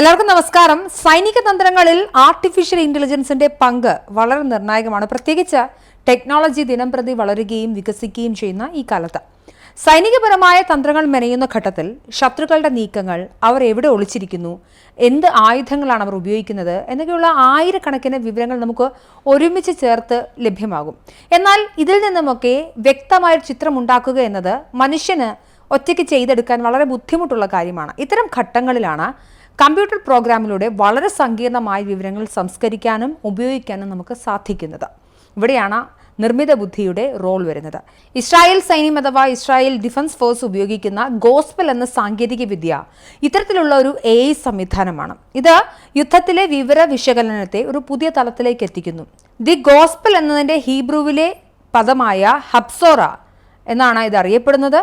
എല്ലാവർക്കും നമസ്കാരം. സൈനിക തന്ത്രങ്ങളിൽ ആർട്ടിഫിഷ്യൽ ഇന്റലിജൻസിന്റെ പങ്ക് വളരെ നിർണായകമാണ്. പ്രത്യേകിച്ച് ടെക്നോളജി ദിനം പ്രതി വളരുകയും വികസിക്കുകയും ചെയ്യുന്ന ഈ കാലത്ത്. സൈനികപരമായ തന്ത്രങ്ങൾ മെനയുന്ന ഘട്ടത്തിൽ ശത്രുക്കളുടെ നീക്കങ്ങൾ അവർ എവിടെ ഒളിച്ചിരിക്കുന്നു എന്ത് ആയുധങ്ങളാണ് അവർ ഉപയോഗിക്കുന്നത് എന്നൊക്കെയുള്ള ആയിരക്കണക്കിന് വിവരങ്ങൾ നമുക്ക് ഒരുമിച്ച് ചേർത്ത് ലഭ്യമാകും. എന്നാൽ ഇതിൽ നിന്നുമൊക്കെ വ്യക്തമായ ചിത്രം ഉണ്ടാക്കുക എന്നത് മനുഷ്യന് ഒറ്റയ്ക്ക് ചെയ്തെടുക്കാൻ വളരെ ബുദ്ധിമുട്ടുള്ള കാര്യമാണ്. ഇത്തരം ഘട്ടങ്ങളിലാണ് കമ്പ്യൂട്ടർ പ്രോഗ്രാമിലൂടെ വളരെ സങ്കീർണമായ വിവരങ്ങൾ സംസ്കരിക്കാനും ഉപയോഗിക്കാനും നമുക്ക് സാധിക്കുന്നത്. ഇവിടെയാണ് നിർമ്മിത ബുദ്ധിയുടെ റോൾ വരുന്നത്. ഇസ്രായേൽ സൈന്യം അഥവാ ഇസ്രായേൽ ഡിഫൻസ് ഫോഴ്സ് ഉപയോഗിക്കുന്ന ഗോസ്പൽ എന്ന സാങ്കേതിക വിദ്യ ഇത്തരത്തിലുള്ള ഒരു എ ഐ സംവിധാനമാണ്. ഇത് യുദ്ധത്തിലെ വിവര വിശകലനത്തെ ഒരു പുതിയ തലത്തിലേക്ക് എത്തിക്കുന്നു. ദി ഗോസ്പൽ എന്നതിന്റെ ഹീബ്രുവിലെ പദമായ ഹബ്സോറ എന്നാണ് ഇത് അറിയപ്പെടുന്നത്.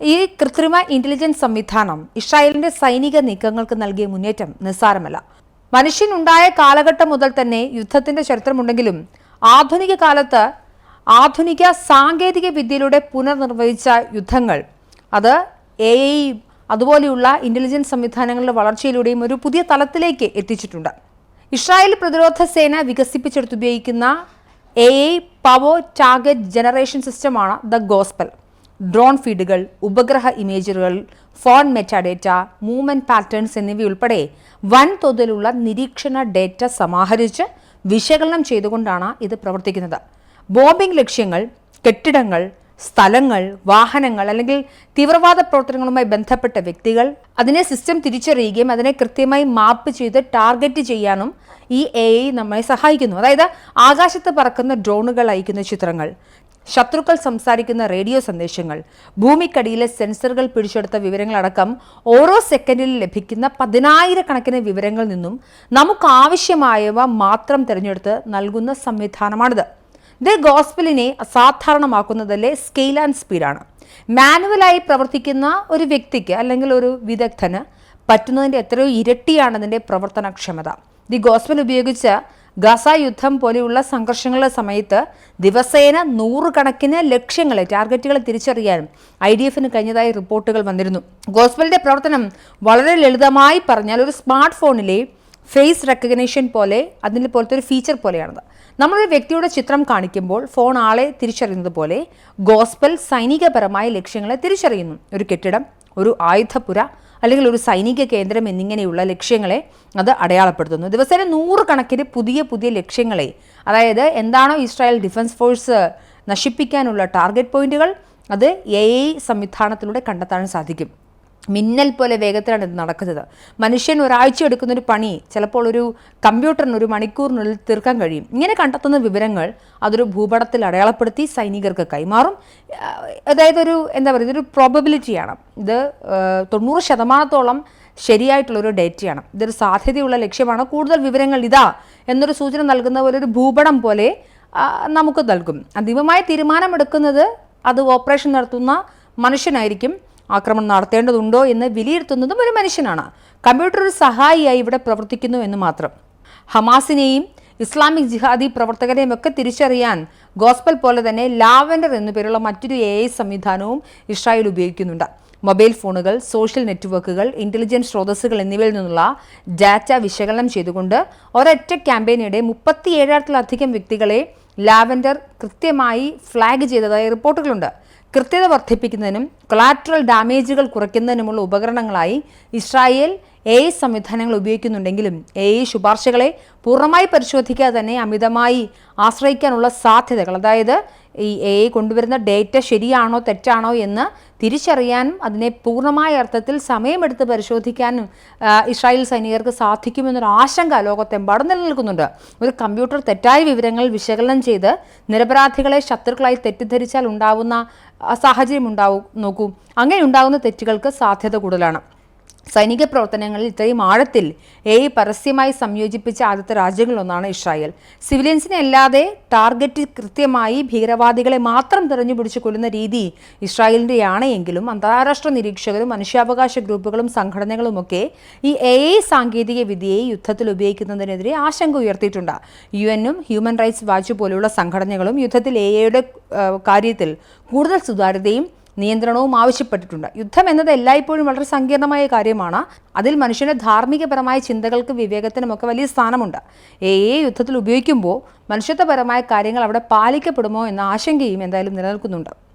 ഈ കൃത്രിമ ഇന്റലിജൻസ് സംവിധാനം ഇസ്രായേലിന്റെ സൈനിക നീക്കങ്ങൾക്ക് നൽകിയ മുന്നേറ്റം നിസ്സാരമല്ല. മനുഷ്യനുണ്ടായ കാലഘട്ടം മുതൽ തന്നെ യുദ്ധത്തിന്റെ ചരിത്രമുണ്ടെങ്കിലും ആധുനിക കാലത്ത് ആധുനിക സാങ്കേതിക വിദ്യയിലൂടെ പുനർനിർവഹിച്ച യുദ്ധങ്ങൾ അത് എ ഐ അതുപോലെയുള്ള ഇന്റലിജൻസ് സംവിധാനങ്ങളുടെ വളർച്ചയിലൂടെയും ഒരു പുതിയ തലത്തിലേക്ക് എത്തിച്ചിട്ടുണ്ട്. ഇസ്രായേൽ പ്രതിരോധ സേന വികസിപ്പിച്ചെടുത്തുപയോഗിക്കുന്ന A I power target generation സിസ്റ്റമാണ് ദ ഗോസ്പൽ ഡ്രോൺ ഫീഡുകൾ ഉപഗ്രഹ ഇമേജുകൾ ഫോൺ മെറ്റാഡേറ്റ മൂവ്മെന്റ് പാറ്റേൺസ് എന്നിവയുൾപ്പെടെ വൻതോതിലുള്ള നിരീക്ഷണ ഡേറ്റ സമാഹരിച്ച് വിശകലനം ചെയ്തുകൊണ്ടാണ് ഇത് പ്രവർത്തിക്കുന്നത്. ബോംബിംഗ് ലക്ഷ്യങ്ങൾ കെട്ടിടങ്ങൾ സ്ഥലങ്ങൾ വാഹനങ്ങൾ അല്ലെങ്കിൽ തീവ്രവാദ പ്രവർത്തനങ്ങളുമായി ബന്ധപ്പെട്ട വ്യക്തികൾ അതിനെ സിസ്റ്റം തിരിച്ചറിയുകയും അതിനെ കൃത്യമായി മാപ്പ് ചെയ്ത് ടാർഗറ്റ് ചെയ്യാനും ഈ എ ഐ നമ്മളെ സഹായിക്കുന്നു. അതായത് ആകാശത്ത് പറക്കുന്ന ഡ്രോണുകൾ അയക്കുന്ന ചിത്രങ്ങൾ ശത്രുക്കൾ സംസാരിക്കുന്ന റേഡിയോ സന്ദേശങ്ങൾ ഭൂമിക്കടിയിലെ സെൻസറുകൾ പിടിച്ചെടുത്ത വിവരങ്ങളടക്കം ഓരോ സെക്കൻഡിൽ ലഭിക്കുന്ന പതിനായിരക്കണക്കിന് വിവരങ്ങളിൽ നിന്നും നമുക്ക് ആവശ്യമായവ മാത്രം തിരഞ്ഞെടുത്ത് നൽകുന്ന സംവിധാനമാണിത്. ഇത് ഗോസ്പലിനെ അസാധാരണമാക്കുന്നതല്ലേ സ്കെയിൽ ആൻഡ് സ്പീഡാണ്. മാനുവലായി പ്രവർത്തിക്കുന്ന ഒരു വ്യക്തിക്ക് അല്ലെങ്കിൽ ഒരു വിദഗ്ധന് പറ്റുന്നതിന്റെ എത്രയോ ഇരട്ടിയാണ് അതിന്റെ പ്രവർത്തനക്ഷമത. ദി ഗോസ്പൽ ഉപയോഗിച്ച് ഗസ യുദ്ധം പോലെയുള്ള സംഘർഷങ്ങളുടെ സമയത്ത് ദിവസേന നൂറുകണക്കിന് ലക്ഷ്യങ്ങളെ ടാർഗറ്റുകളെ തിരിച്ചറിയാൻ ഐ ഡി എഫിന് കഴിഞ്ഞതായി റിപ്പോർട്ടുകൾ വന്നിരുന്നു. ഗോസ്ബലിന്റെ പ്രവർത്തനം വളരെ ലളിതമായി പറഞ്ഞാൽ ഒരു സ്മാർട്ട് ഫോണിലെ ഫേസ് റെക്കഗ്നേഷൻ പോലെ അതിന്റെ പോലത്തെ ഒരു ഫീച്ചർ പോലെയാണത്. നമ്മളൊരു വ്യക്തിയുടെ ചിത്രം കാണിക്കുമ്പോൾ ഫോൺ ആളെ തിരിച്ചറിയുന്നത് പോലെ ഗോസ്ബൽ സൈനികപരമായ ലക്ഷ്യങ്ങളെ തിരിച്ചറിയുന്നു. ഒരു കെട്ടിടം ഒരു ആയുധപുര അല്ലെങ്കിൽ ഒരു സൈനിക കേന്ദ്രം എന്നിങ്ങനെയുള്ള ലക്ഷ്യങ്ങളെ അത് അടയാളപ്പെടുത്തുന്നു. ദിവസേന നൂറുകണക്കിന് പുതിയ പുതിയ ലക്ഷ്യങ്ങളെ അതായത് എന്താണോ ഇസ്രായേൽ ഡിഫൻസ് ഫോഴ്സ് നശിപ്പിക്കാനുള്ള ടാർഗറ്റ് പോയിന്റുകൾ അത് എ ഐ സംവിധാനത്തിലൂടെ കണ്ടെത്താൻ സാധിക്കും. മിന്നൽ പോലെ വേഗത്തിലാണ് ഇത് നടക്കുന്നത്. മനുഷ്യൻ ഒരാഴ്ച എടുക്കുന്ന ഒരു പണി ചിലപ്പോൾ ഒരു കമ്പ്യൂട്ടറിന് ഒരു മണിക്കൂറിനുള്ളിൽ തീർക്കാൻ കഴിയും. ഇങ്ങനെ കണ്ടെത്തുന്ന വിവരങ്ങൾ അതൊരു ഭൂപടത്തിൽ അടയാളപ്പെടുത്തി സൈനികർക്ക് കൈമാറും. അതായത് ഒരു എന്താ പറയുക ഇതൊരു പ്രോബബിലിറ്റിയാണ് ഇത് തൊണ്ണൂറ് ശതമാനത്തോളം ശരിയായിട്ടുള്ളൊരു ഡേറ്റയാണ്. ഇതൊരു സാധ്യതയുള്ള ലക്ഷ്യമാണ്. കൂടുതൽ വിവരങ്ങൾ ഇതാ എന്നൊരു സൂചന നൽകുന്ന പോലെ ഒരു ഭൂപടം പോലെ നമുക്ക് നൽകും. അന്തിമമായ തീരുമാനമെടുക്കുന്നത് അത് ഓപ്പറേഷൻ നടത്തുന്ന മനുഷ്യനായിരിക്കും. ആക്രമണം നടത്തേണ്ടതുണ്ടോ എന്ന് വിലയിരുത്തുന്നതും ഒരു മനുഷ്യനാണ്. കമ്പ്യൂട്ടർ ഒരു സഹായിയായി ഇവിടെ പ്രവർത്തിക്കുന്നു എന്ന് മാത്രം. ഹമാസിനെയും ഇസ്ലാമിക് ജിഹാദി പ്രവർത്തകരെയും ഒക്കെ തിരിച്ചറിയാൻ ഗോസ്പൽ പോലെ തന്നെ ലാവൻഡർ എന്നു പേരുള്ള മറ്റൊരു എ ഐ സംവിധാനവും ഇസ്രായേൽ ഉപയോഗിക്കുന്നുണ്ട്. മൊബൈൽ ഫോണുകൾ സോഷ്യൽ നെറ്റ്വർക്കുകൾ ഇന്റലിജൻസ് സ്രോതസ്സുകൾ എന്നിവയിൽ നിന്നുള്ള ഡാറ്റ വിശകലനം ചെയ്തുകൊണ്ട് ഒരൊറ്റ ക്യാമ്പയിനിടെ മുപ്പത്തി ഏഴായിരത്തിലധികം വ്യക്തികളെ ലാവൻഡർ കൃത്യമായി ഫ്ലാഗ് ചെയ്തതായി റിപ്പോർട്ടുകളുണ്ട്. കൃത്യത വർദ്ധിപ്പിക്കുന്നതിനും കൊളാട്രൽ ഡാമേജുകൾ കുറയ്ക്കുന്നതിനുമുള്ള ഉപകരണങ്ങളായി ഇസ്രായേൽ എ ഐ സംവിധാനങ്ങൾ ഉപയോഗിക്കുന്നുണ്ടെങ്കിലും എ ഐ ശുപാർശകളെ പൂർണമായി പരിശോധിക്കാതെ തന്നെ അമിതമായി ആശ്രയിക്കാനുള്ള സാധ്യതകൾ അതായത് ഈ എ ഐ കൊണ്ടുവരുന്ന ഡേറ്റ ശരിയാണോ തെറ്റാണോ എന്ന് തിരിച്ചറിയാനും അതിനെ പൂർണമായ അർത്ഥത്തിൽ സമയമെടുത്ത് പരിശോധിക്കാനും ഇസ്രായേൽ സൈനികർക്ക് സാധിക്കുമെന്നൊരു ആശങ്ക ലോകത്തെമ്പാടും നിലനിൽക്കുന്നുണ്ട്. ഒരു കമ്പ്യൂട്ടർ തെറ്റായ വിവരങ്ങൾ വിശകലനം ചെയ്ത് നിരപരാധികളെ ശത്രുക്കളായി തെറ്റിദ്ധരിച്ചാൽ ഉണ്ടാവുന്ന സാഹചര്യം ഉണ്ടാവും നോക്കൂ അങ്ങനെ ഉണ്ടാകുന്ന തെറ്റുകൾക്ക് സാധ്യത കൂടുതലാണ്. സൈനിക പ്രവർത്തനങ്ങളിൽ ഇത്രയും ആഴത്തിൽ എ പരസ്യമായി സംയോജിപ്പിച്ച ആദ്യത്തെ രാജ്യങ്ങളിലൊന്നാണ് ഇസ്രായേൽ. സിവിലിയൻസിനെ അല്ലാതെ ടാർഗറ്റ് കൃത്യമായി ഭീകരവാദികളെ മാത്രം തെരഞ്ഞുപിടിച്ച് കൊല്ലുന്ന രീതി ഇസ്രായേലിന്റെയാണ് എങ്കിലും അന്താരാഷ്ട്ര നിരീക്ഷകരും മനുഷ്യാവകാശ ഗ്രൂപ്പുകളും സംഘടനകളുമൊക്കെ ഈ എ സാങ്കേതിക വിദ്യയെ യുദ്ധത്തിൽ ഉപയോഗിക്കുന്നതിനെതിരെ ആശങ്ക ഉയർത്തിയിട്ടുണ്ട്. യു എന്നും ഹ്യൂമൻ റൈറ്റ്സ് വാച്ച് പോലെയുള്ള സംഘടനകളും യുദ്ധത്തിൽ എ ഐയുടെ കാര്യത്തിൽ കൂടുതൽ സുതാര്യതയും നിയന്ത്രണവും ആവശ്യപ്പെട്ടിട്ടുണ്ട്. യുദ്ധം എന്നത് എല്ലായ്പ്പോഴും വളരെ സങ്കീർണമായ കാര്യമാണ്. അതിൽ മനുഷ്യന്റെ ധാർമ്മികപരമായ ചിന്തകൾക്ക് വിവേകത്തിനുമൊക്കെ വലിയ സ്ഥാനമുണ്ട്. ഏ യുദ്ധത്തിൽ ഉപയോഗിക്കുമ്പോൾ മനുഷ്യത്വപരമായ കാര്യങ്ങൾ അവിടെ പാലിക്കപ്പെടുമോ എന്ന ആശങ്കയും എന്തായാലും നിലനിൽക്കുന്നുണ്ട്.